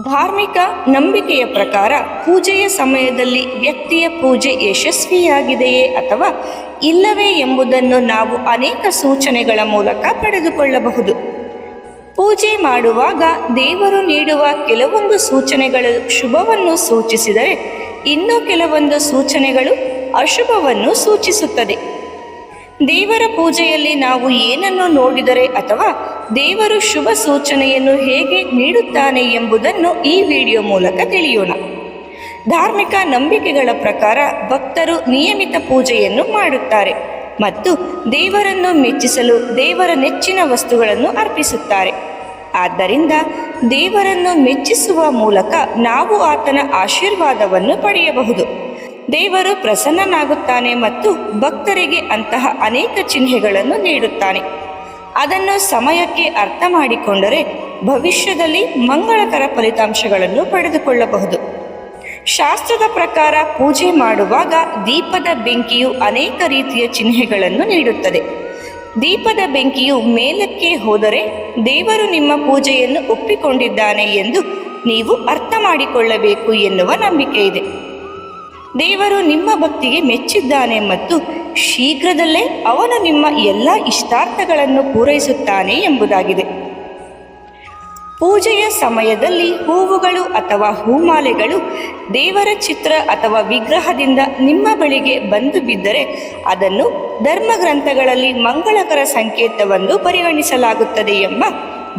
ಧಾರ್ಮಿಕ ನಂಬಿಕೆಯ ಪ್ರಕಾರ ಪೂಜೆಯ ಸಮಯದಲ್ಲಿ ವ್ಯಕ್ತಿಯ ಪೂಜೆ ಯಶಸ್ವಿಯಾಗಿದೆಯೇ ಅಥವಾ ಇಲ್ಲವೇ ಎಂಬುದನ್ನು ನಾವು ಅನೇಕ ಸೂಚನೆಗಳ ಮೂಲಕ ಪಡೆದುಕೊಳ್ಳಬಹುದು. ಪೂಜೆ ಮಾಡುವಾಗ ದೇವರು ನೀಡುವ ಕೆಲವೊಂದು ಸೂಚನೆಗಳು ಶುಭವನ್ನು ಸೂಚಿಸಿದರೆ, ಇನ್ನೂ ಕೆಲವೊಂದು ಸೂಚನೆಗಳು ಅಶುಭವನ್ನು ಸೂಚಿಸುತ್ತದೆ. ದೇವರ ಪೂಜೆಯಲ್ಲಿ ನಾವು ಏನನ್ನು ನೋಡಿದರೆ ಅಥವಾ ದೇವರು ಶುಭ ಸೂಚನೆಯನ್ನು ಹೇಗೆ ನೀಡುತ್ತಾನೆ ಎಂಬುದನ್ನು ಈ ವಿಡಿಯೋ ಮೂಲಕ ತಿಳಿಯೋಣ. ಧಾರ್ಮಿಕ ನಂಬಿಕೆಗಳ ಪ್ರಕಾರ ಭಕ್ತರು ನಿಯಮಿತ ಪೂಜೆಯನ್ನು ಮಾಡುತ್ತಾರೆ ಮತ್ತು ದೇವರನ್ನು ಮೆಚ್ಚಿಸಲು ದೇವರ ನೆಚ್ಚಿನ ವಸ್ತುಗಳನ್ನು ಅರ್ಪಿಸುತ್ತಾರೆ. ಆದ್ದರಿಂದ ದೇವರನ್ನು ಮೆಚ್ಚಿಸುವ ಮೂಲಕ ನಾವು ಆತನ ಆಶೀರ್ವಾದವನ್ನು ಪಡೆಯಬಹುದು. ದೇವರು ಪ್ರಸನ್ನನಾಗುತ್ತಾನೆ ಮತ್ತು ಭಕ್ತರಿಗೆ ಅಂತಹ ಅನೇಕ ಚಿಹ್ನೆಗಳನ್ನು ನೀಡುತ್ತಾನೆ. ಅದನ್ನು ಸಮಯಕ್ಕೆ ಅರ್ಥ ಮಾಡಿಕೊಂಡರೆ ಭವಿಷ್ಯದಲ್ಲಿ ಮಂಗಳಕರ ಫಲಿತಾಂಶಗಳನ್ನು ಪಡೆದುಕೊಳ್ಳಬಹುದು. ಶಾಸ್ತ್ರದ ಪ್ರಕಾರ ಪೂಜೆ ಮಾಡುವಾಗ ದೀಪದ ಬೆಂಕಿಯು ಅನೇಕ ರೀತಿಯ ಚಿಹ್ನೆಗಳನ್ನು ನೀಡುತ್ತದೆ. ದೀಪದ ಬೆಂಕಿಯು ಮೇಲಕ್ಕೆ ಹೋದರೆ ದೇವರು ನಿಮ್ಮ ಪೂಜೆಯನ್ನು ಒಪ್ಪಿಕೊಂಡಿದ್ದಾನೆ ಎಂದು ನೀವು ಅರ್ಥ ಮಾಡಿಕೊಳ್ಳಬೇಕು ಎನ್ನುವ ನಂಬಿಕೆ ಇದೆ ದೇವರು ನಿಮ್ಮ ಭಕ್ತಿಗೆ ಮೆಚ್ಚಿದ್ದಾನೆ ಮತ್ತು ಶೀಘ್ರದಲ್ಲೇ ಅವನು ನಿಮ್ಮ ಎಲ್ಲ ಇಷ್ಟಾರ್ಥಗಳನ್ನು ಪೂರೈಸುತ್ತಾನೆ ಎಂಬುದಾಗಿದೆ. ಪೂಜೆಯ ಸಮಯದಲ್ಲಿ ಹೂವುಗಳು ಅಥವಾ ಹೂಮಾಲೆಗಳು ದೇವರ ಚಿತ್ರ ಅಥವಾ ವಿಗ್ರಹದಿಂದ ನಿಮ್ಮ ಬಳಿಗೆ ಬಂದು ಬಿದ್ದರೆ ಅದನ್ನು ಧರ್ಮಗ್ರಂಥಗಳಲ್ಲಿ ಮಂಗಳಕರ ಸಂಕೇತವೆಂದು ಪರಿಗಣಿಸಲಾಗುತ್ತದೆ ಎಂಬ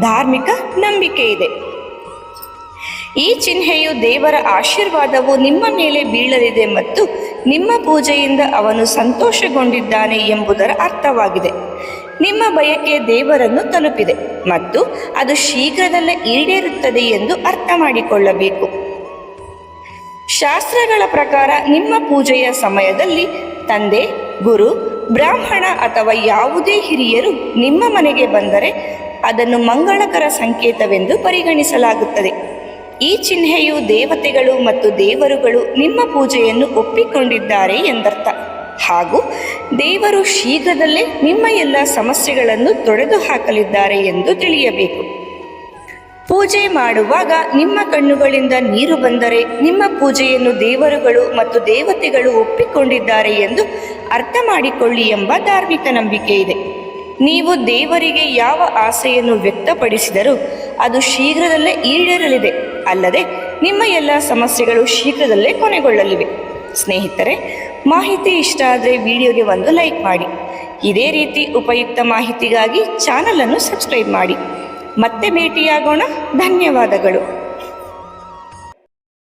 ಧಾರ್ಮಿಕ ನಂಬಿಕೆ ಇದೆ ಈ ಚಿಹ್ನೆಯು ದೇವರ ಆಶೀರ್ವಾದವು ನಿಮ್ಮ ಮೇಲೆ ಬೀಳಲಿದೆ ಮತ್ತು ನಿಮ್ಮ ಪೂಜೆಯಿಂದ ಅವನು ಸಂತೋಷಗೊಂಡಿದ್ದಾನೆ ಎಂಬುದರ ಅರ್ಥವಾಗಿದೆ. ನಿಮ್ಮ ಬಯಕೆ ದೇವರನ್ನು ತಲುಪಿದೆ ಮತ್ತು ಅದು ಶೀಘ್ರದಲ್ಲೇ ಈಡೇರುತ್ತದೆ ಎಂದು ಅರ್ಥ ಮಾಡಿಕೊಳ್ಳಬೇಕು ಶಾಸ್ತ್ರಗಳ ಪ್ರಕಾರ ನಿಮ್ಮ ಪೂಜೆಯ ಸಮಯದಲ್ಲಿ ತಂದೆ, ಗುರು, ಬ್ರಾಹ್ಮಣ ಅಥವಾ ಯಾವುದೇ ಹಿರಿಯರು ನಿಮ್ಮ ಮನೆಗೆ ಬಂದರೆ ಅದನ್ನು ಮಂಗಳಕರ ಸಂಕೇತವೆಂದು ಪರಿಗಣಿಸಲಾಗುತ್ತದೆ. ಈ ಚಿಹ್ನೆಯು ದೇವತೆಗಳು ಮತ್ತು ದೇವರುಗಳು ನಿಮ್ಮ ಪೂಜೆಯನ್ನು ಒಪ್ಪಿಕೊಂಡಿದ್ದಾರೆ ಎಂದರ್ಥ. ಹಾಗೂ ದೇವರು ಶೀಘ್ರದಲ್ಲೇ ನಿಮ್ಮ ಎಲ್ಲ ಸಮಸ್ಯೆಗಳನ್ನು ತೊಡೆದು ಹಾಕಲಿದ್ದಾರೆ ಎಂದು ತಿಳಿಯಬೇಕು. ಪೂಜೆ ಮಾಡುವಾಗ ನಿಮ್ಮ ಕಣ್ಣುಗಳಿಂದ ನೀರು ಬಂದರೆ ನಿಮ್ಮ ಪೂಜೆಯನ್ನು ದೇವರುಗಳು ಮತ್ತು ದೇವತೆಗಳು ಒಪ್ಪಿಕೊಂಡಿದ್ದಾರೆ ಎಂದು ಅರ್ಥ ಮಾಡಿಕೊಳ್ಳಿ ಎಂಬ ಧಾರ್ಮಿಕ ನಂಬಿಕೆ ಇದೆ. ನೀವು ದೇವರಿಗೆ ಯಾವ ಆಸೆಯನ್ನು ವ್ಯಕ್ತಪಡಿಸಿದರೂ ಅದು ಶೀಘ್ರದಲ್ಲೇ ಈಡೇರಲಿದೆ. ಅಲ್ಲದೆ ನಿಮ್ಮ ಎಲ್ಲ ಸಮಸ್ಯೆಗಳು ಶೀಘ್ರದಲ್ಲೇ ಕೊನೆಗೊಳ್ಳಲಿವೆ. ಸ್ನೇಹಿತರೆ, ಮಾಹಿತಿ ಇಷ್ಟ ಆದರೆ ವಿಡಿಯೋಗೆ ಒಂದು ಲೈಕ್ ಮಾಡಿ. ಇದೇ ರೀತಿ ಉಪಯುಕ್ತ ಮಾಹಿತಿಗಾಗಿ ಚಾನಲನ್ನು ಸಬ್ಸ್ಕ್ರೈಬ್ ಮಾಡಿ. ಮತ್ತೆ ಭೇಟಿಯಾಗೋಣ. ಧನ್ಯವಾದಗಳು.